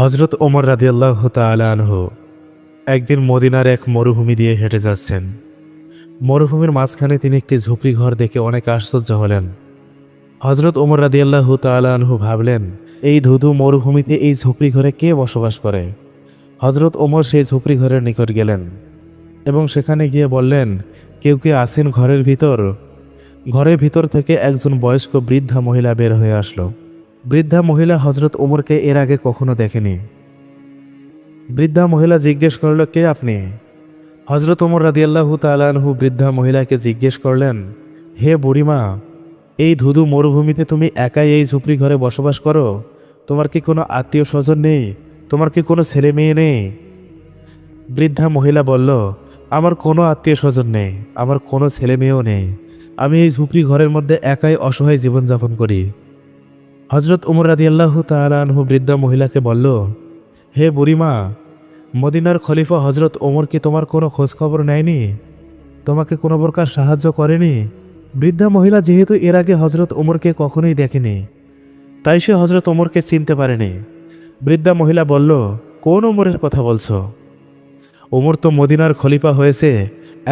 হজরত ওমর রাদিয়াল্লাহ তালাহ একদিন মদিনার এক মরুভূমি দিয়ে হেঁটে যাচ্ছেন। মরুভূমির মাঝখানে তিনি একটি ঝুপড়ি ঘর দেখে অনেক আশ্চর্য হলেন। হজরত ওমর রাদিয়াল্লাহ তালাহু ভাবলেন, এই ধুধু মরুভূমিতে এই ঝুপড়ি ঘরে কে বসবাস করে? হজরত ওমর সেই ঝুপড়ি ঘরের নিকট গেলেন এবং সেখানে গিয়ে বললেন, কেউ কে আসেন ঘরের ভিতর? ঘরের ভিতর থেকে একজন বয়স্ক বৃদ্ধা মহিলা বের হয়ে আসলো। বৃদ্ধা মহিলা হজরত ওমরকে এর আগে কখনো দেখেনি। বৃদ্ধা মহিলা জিজ্ঞেস করল, কে আপনি? হজরত ওমর রাদিয়াল্লাহু তালানহু বৃদ্ধা মহিলাকে জিজ্ঞেস করলেন, হে বুড়িমা, এই ধুধু মরুভূমিতে তুমি একাই এই ঝুপড়ি ঘরে বসবাস করো? তোমার কি কোনো আত্মীয় স্বজন নেই? তোমার কি কোনো ছেলে মেয়ে নেই? বৃদ্ধা মহিলা বলল, আমার কোনো আত্মীয় স্বজন নেই, আমার কোনো ছেলে মেয়েও নেই। আমি এই ঝুপড়ি ঘরের মধ্যে একাই অসহায় জীবনযাপন করি। হজরত উমর রাদিয়াল্লাহু তালানহু বৃদ্ধা মহিলাকে বলল, হে বুড়িমা, মদিনার খলিফা হজরত ওমর কি তোমার কোনো খোঁজখবর নেয়নি? তোমাকে কোনো প্রকার সাহায্য করেনি? বৃদ্ধা মহিলা যেহেতু এর আগে হজরত ওমরকে কখনোই দেখেনি, তাই সে হজরত ওমরকে চিনতে পারেনি। বৃদ্ধা মহিলা বলল, কোন ওমরের কথা বলছো? ওমর তো মদিনার খলিফা হয়েছে,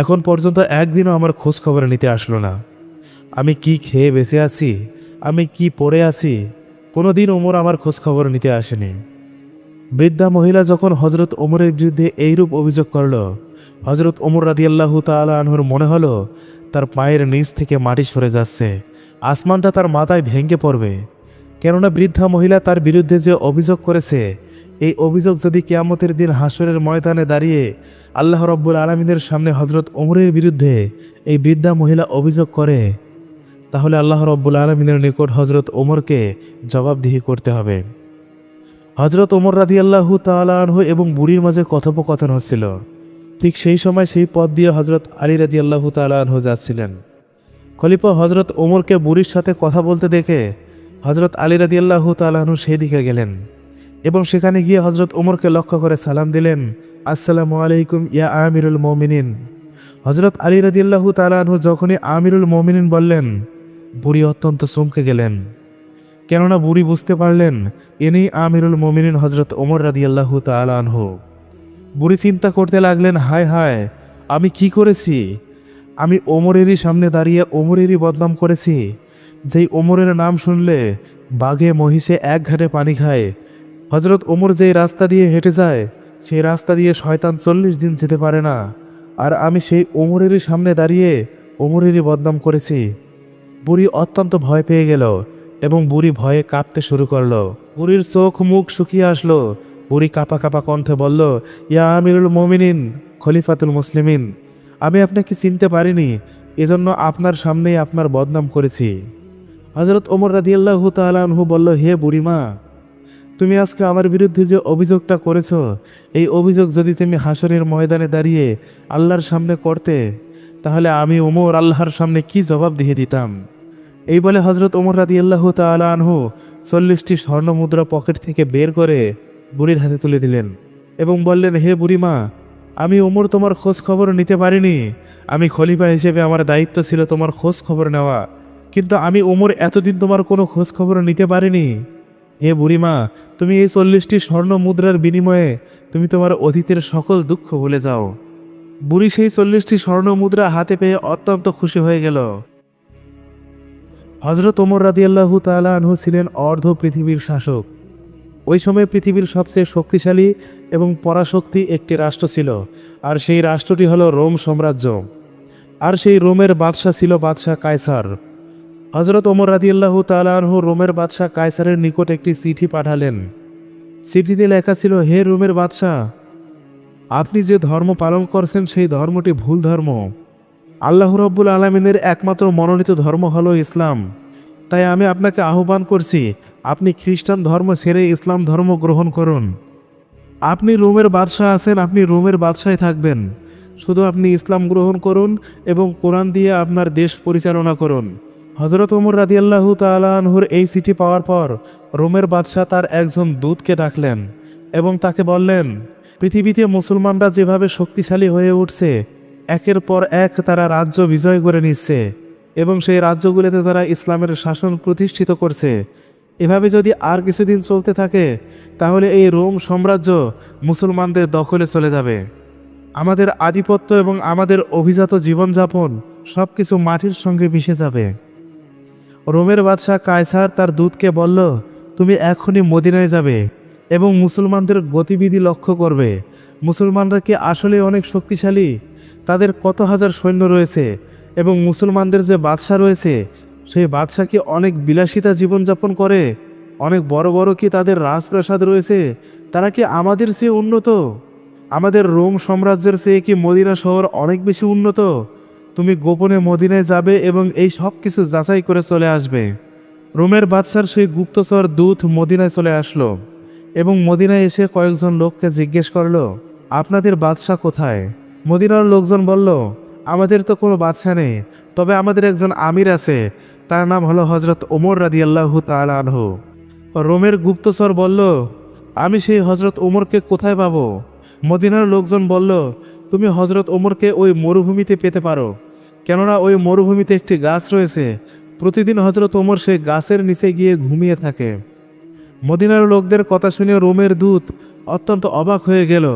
এখন পর্যন্ত একদিনও আমার খোঁজ খবর নিতে আসলো না। আমি কি খেয়ে বেঁচে আছি আমি কি পড়ে আছি? কোনোদিন ওমর আমার খোঁজ খবর নিতে আসেনি। বৃদ্ধা মহিলা যখন হজরত ওমরের বিরুদ্ধে এইরূপ অভিযোগ করল হজরত ওমর রাদিয়াল্লাহু তাআলা আনহুর মনে হলো, তার পায়ের নিচ থেকে মাটি সরে যাচ্ছে, আসমানটা তার মাথায় ভেঙে পড়বে। কেননা বৃদ্ধা মহিলা তার বিরুদ্ধে যে অভিযোগ করেছে, এই অভিযোগ যদি কেয়ামতের দিন হাসরের ময়দানে দাঁড়িয়ে আল্লাহ রব্বুল আলমিনের সামনে হজরত ওমরের বিরুদ্ধে এই বৃদ্ধা মহিলা অভিযোগ করে তাহলে আল্লাহ রব্বুল আলমিনের নিকট হজরত ওমরকে জবাবদিহি করতে হবে। হজরত ওমর রাদি আল্লাহু তালাহ এবং বুড়ির মাঝে কথোপকথন হচ্ছিল। ঠিক সেই সময় সেই পথ দিয়ে হজরত আলী রাদি আল্লাহু তালাহ যাচ্ছিলেন। খলিফা হজরত ওমরকে বুড়ির সাথে কথা বলতে দেখে হজরত আলী রাদি আল্লাহু তালাহনু সেই দিকে গেলেন এবং সেখানে গিয়ে হজরত ওমরকে লক্ষ্য করে সালাম দিলেন, আসসালামু আলাইকুম, ইয়া আমিরুল মমিনিন। হজরত আলী রাদি আল্লাহু তালাহু যখনই আমিরুল মমিনিন বললেন বুড়ি অত্যন্ত চমকে গেলেন। কেননা বুড়ি বুঝতে পারলেন এনেই আমিরুল মমিনিন হজরত ওমর রাদি রাদিয়াল্লাহু তালানহু বুড়ি চিন্তা করতে লাগলেন, হায় হায়, আমি কি করেছি? আমি ওমরেরই সামনে দাঁড়িয়ে ওমরেরই বদনাম করেছি, যেই ওমরের নাম শুনলে বাঘে মহিষে এক ঘাটে পানি খায়। হজরত ওমর যেই রাস্তা দিয়ে হেঁটে যায়, সেই রাস্তা দিয়ে শয়তান চল্লিশ দিন যেতে পারে না। আর আমি সেই ওমরেরই সামনে দাঁড়িয়ে ওমরেরই বদনাম করেছি। বুড়ি অত্যন্ত ভয় পেয়ে গেল এবং বুড়ি ভয়ে কাঁপতে শুরু করল। বুড়ির চোখ মুখ শুকিয়ে আসলো। বুড়ি কাঁপা কাঁপা কণ্ঠে বলল, ইয়া আমিরুল মমিনিন, খলিফাতুল মুসলিমিন, আমি আপনাকে চিনতে পারিনি, এজন্য আপনার সামনেই আপনার বদনাম করেছি। হজরত ওমর রাদিয়াল্লাহু তাআলাহু বলল, হে বুড়িমা, তুমি আজকে আমার বিরুদ্ধে যে অভিযোগটা করেছ, এই অভিযোগ যদি তুমি হাসরের ময়দানে দাঁড়িয়ে আল্লাহর সামনে করতে তাহলে আমি ওমর আল্লাহর সামনে কি জবাব দিয়ে দিতাম? এই বলে হজরত ওমর রাদি আল্লাহ আনহু চল্লিশটি স্বর্ণ মুদ্রা পকেট থেকে বের করে বুড়ির হাতে তুলে দিলেন এবং বললেন, হে বুড়িমা, আমি ওমর তোমার খোঁজ খবর নিতে পারিনি। আমি খলিফা হিসেবে আমার দায়িত্ব ছিল তোমার খোঁজ খবর নেওয়া। কিন্তু আমি ওমর এতদিন তোমার কোনো খোঁজ খবর নিতে পারিনি। হে বুড়িমা, তুমি এই চল্লিশটি স্বর্ণ মুদ্রার বিনিময়ে তুমি তোমার অতীতের সকল দুঃখ ভুলে যাও। বুড়ি সেই চল্লিশটি স্বর্ণ মুদ্রা হাতে পেয়ে অত্যন্ত খুশি হয়ে গেল। হজরত ওমর রাদিয়াল্লাহু তাআলা আনহু ছিলেন অর্ধ পৃথিবীর শাসক। ওই সময় পৃথিবীর সবচেয়ে শক্তিশালী এবং পরাশক্তি একটি রাষ্ট্র ছিল, আর সেই রাষ্ট্রটি হলো রোম সাম্রাজ্য। আর সেই রোমের বাদশাহ ছিল বাদশাহ কায়সার। হজরত ওমর রাদিয়াল্লাহু তাআলা আনহু রোমের বাদশাহ কায়সারের নিকট একটি চিঠি পাঠালেন। চিঠিতে লেখা ছিল, হে রোমের বাদশাহ আপনি যে ধর্ম পালন করছেন, সেই ধর্মটি ভুল ধর্ম। আল্লাহ রব্বুল আলমিনের একমাত্র মনোনীত ধর্ম হলো ইসলাম। তাই আমি আপনাকে আহ্বান করছি, আপনি খ্রিস্টান ধর্ম ছেড়ে ইসলাম ধর্ম গ্রহণ করুন। আপনি রোমের বাদশাহ আছেন, আপনি রোমের বাদশায় থাকবেন। শুধু আপনি ইসলাম গ্রহণ করুন এবং কোরআন দিয়ে আপনার দেশ পরিচালনা করুন। হজরত ওমর রাদিয়াল্লাহু তালাহুর এই চিঠি পাওয়ার পর রোমের বাদশাহ তার একজন দূতকে ডাকলেন এবং তাকে বললেন পৃথিবীতে মুসলমানরা যেভাবে শক্তিশালী হয়ে উঠছে, একের পর এক তারা রাজ্য বিজয় করে নিচ্ছে এবং সেই রাজ্যগুলিতে তারা ইসলামের শাসন প্রতিষ্ঠিত করছে। এভাবে যদি আর কিছুদিন চলতে থাকে, তাহলে এই রোম সাম্রাজ্য মুসলমানদের দখলে চলে যাবে। আমাদের আধিপত্য এবং আমাদের অভিজাত জীবনযাপন সব কিছু মাটির সঙ্গে মিশে যাবে। রোমের বাদশাহ কায়সার তার দূতকে বলল, তুমি এখনই মদিনায় যাবে। এবং মুসলমানদের গতিবিধি লক্ষ্য করবে। মুসলমানরা কি আসলে অনেক শক্তিশালী? তাদের কত হাজার সৈন্য রয়েছে? এবং মুসলমানদের যে বাদশাহ রয়েছে, সেই বাদশাহ কি অনেক বিলাসিতা জীবনযাপন করে? অনেক বড় বড় কি তাদের রাজপ্রাসাদ রয়েছে? তারা কি আমাদের চেয়ে উন্নত? আমাদের রোম সাম্রাজ্যের চেয়ে কি মদিনা শহর অনেক বেশি উন্নত? তুমি গোপনে মদিনায় যাবে এবং এই সব কিছু যাচাই করে চলে আসবে। রোমের বাদশার সেই গুপ্তচর দূত মদিনায় চলে আসলো। এবং মদিনায় এসে কয়েকজন লোককে জিজ্ঞেস করল, আপনাদের বাদশাহ কোথায়? মদিনার লোকজন বলল, আমাদের তো কোনো বাদশাহ নেই, তবে আমাদের একজন আমির আছে, তার নাম হলো হজরত ওমর রাদি আল্লাহ তালানহু রোমের গুপ্তচর বলল, আমি সেই হজরত ওমরকে কোথায় পাবো? মদিনার লোকজন বলল, তুমি হজরত ওমরকে ওই মরুভূমিতে পেতে পারো, কেননা ওই মরুভূমিতে একটি গাছ রয়েছে। প্রতিদিন হজরত ওমর সেই গাছের নিচে গিয়ে ঘুমিয়ে থাকে। মদিনার লোকদের কথা শুনে রোমের দূত অত্যন্ত অবাক হয়ে গেল।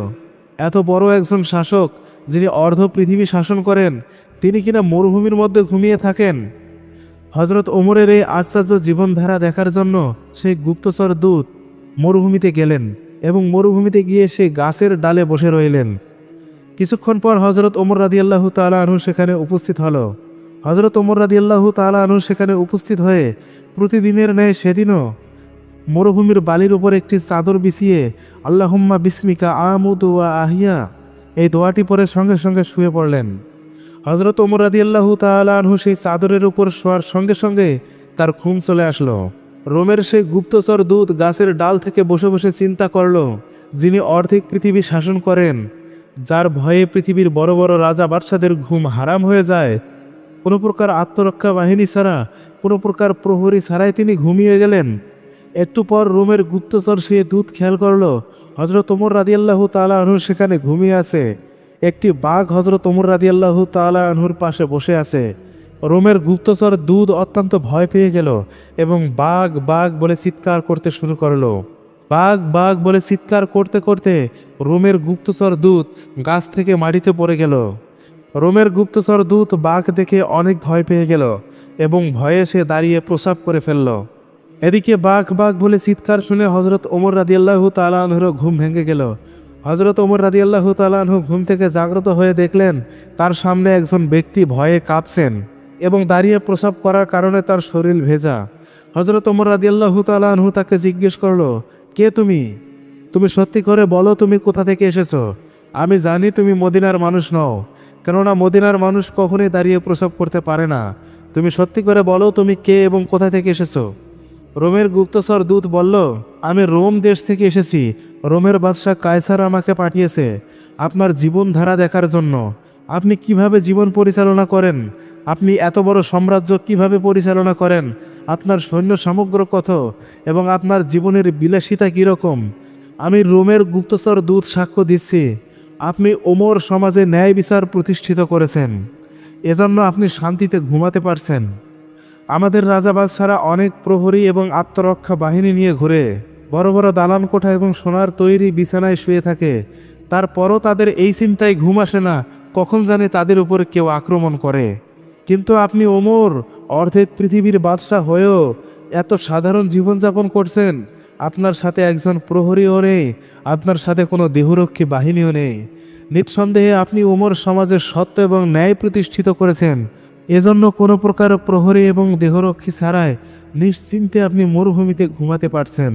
এত বড় একজন শাসক যিনি অর্ধ পৃথিবী শাসন করেন, তিনি কিনা মরুভূমির মধ্যে ঘুমিয়ে থাকেন? হজরত ওমরের এই আশ্চর্য জীবনধারা দেখার জন্য সেই গুপ্তচর দূত মরুভূমিতে গেলেন এবং মরুভূমিতে গিয়ে সেই গাছের ডালে বসে রইলেন। কিছুক্ষণ পর হজরত ওমর রাদি আল্লাহ তালা আনহু সেখানে উপস্থিত হলো। হজরত ওমর রাদি আল্লাহ তালা আনহু সেখানে উপস্থিত হয়ে প্রতিদিনের ন্যায় সেদিনও মরুভূমির বালির উপর একটি চাদর বিছিয়ে, আল্লাহম্মা বিস্মিকা আমুদু আহিয়া। এই দোয়াটি পরে সঙ্গে সঙ্গে শুয়ে পড়লেন। হজরত ওমর রাদি আল্লাহ আনহু সেই চাদরের উপর শোয়ার সঙ্গে সঙ্গে তার ঘুম চলে আসলো। রোমের সেই গুপ্তচর দূত গাছের ডাল থেকে বসে বসে চিন্তা করল, যিনি অর্ধেক পৃথিবী শাসন করেন, যার ভয়ে পৃথিবীর বড় বড় রাজা বাদশাদের ঘুম হারাম হয়ে যায়। কোনো প্রকার আত্মরক্ষা বাহিনী ছাড়া, কোনো প্রকার প্রহরী ছাড়াই তিনি ঘুমিয়ে গেলেন। একটু পর রোমের গুপ্তচর সে দুধ খেয়াল করল হজরত ওমর রাদিয়াল্লাহ তালা আনহুর সেখানে ঘুমিয়ে আছে। একটি বাঘ হজরত ওমর রাদিয়াল্লাহু তালা আনহুর পাশে বসে আছে। রোমের গুপ্তচর দুধ অত্যন্ত ভয় পেয়ে গেল এবং বাঘ বাঘ বলে চিৎকার করতে শুরু করল। বাঘ বাঘ বলে চিৎকার করতে করতে রোমের গুপ্তচর দূত গাছ থেকে মাটিতে পড়ে গেল। রোমের গুপ্তচর দূত বাঘ দেখে অনেক ভয় পেয়ে গেল এবং ভয়ে সে দাঁড়িয়ে প্রসাব করে ফেলল। এদিকে বাঘ বাঘ বলে চিৎকার শুনে হজরত ওমর রাদিয়াল্লাহু তালানহুরও ঘুম ভেঙে গেল। হজরত ওমর রাদিয়াল্লাহু তালানহু ঘুম থেকে জাগ্রত হয়ে দেখলেন, তার সামনে একজন ব্যক্তি ভয়ে কাঁপছেন এবং দাঁড়িয়ে প্রসাব করার কারণে তার শরীর ভেজা। হজরত ওমর রাদিয়াল্লাহু তালানহু তাকে জিজ্ঞেস করল, কে তুমি? তুমি সত্যি করে বলো তুমি কোথা থেকে এসেছ? আমি জানি তুমি মদিনার মানুষ নও। কেননা মদিনার মানুষ কখনোই দাঁড়িয়ে প্রসব করতে পারে না। তুমি সত্যি করে বলো তুমি কে এবং কোথা থেকে এসেছ? রোমের গুপ্তচর দূত বলল, আমি রোম দেশ থেকে এসেছি। রোমের বাদশাহ কায়সার আমাকে পাঠিয়েছে আপনার জীবনধারা দেখার জন্য। আপনি কীভাবে জীবন পরিচালনা করেন? আপনি এত বড় সাম্রাজ্য কীভাবে পরিচালনা করেন? আপনার সৈন্য সামগ্র কত? এবং আপনার জীবনের বিলাসিতা কীরকম? আমি রোমের গুপ্তচর দূত সাক্ষ্য দিচ্ছি। আপনি ওমর সমাজে ন্যায় বিচার প্রতিষ্ঠিত করেছেন। এজন্য আপনি শান্তিতে ঘুমাতে পারছেন। আমাদের রাজা বাদশারা অনেক প্রহরী এবং আত্মরক্ষা বাহিনী নিয়ে ঘুরে, বড় বড় দালান কোঠা এবং সোনার তৈরি বিছানায় শুয়ে থাকে। তারপরও তাদের এই চিন্তায় ঘুম আসে না, কখন জানে তাদের উপর কেউ আক্রমণ করে। কিন্তু আপনি ওমর, অর্ধেক পৃথিবীর বাদশাহ হয়েও এত সাধারণ জীবনযাপন করছেন, আপনার সাথে একজন প্রহরীও নেই, আপনার সাথে কোনো দেহরক্ষী বাহিনীও নেই। নিঃসন্দেহে আপনি ওমর সমাজের সত্য এবং ন্যায় প্রতিষ্ঠিত করেছেন এজন্য কোনো প্রকার প্রহরী এবং দেহরক্ষী ছাড়াই নিশ্চিন্তে আপনি মরুভূমিতে ঘুমাতে পারছেন।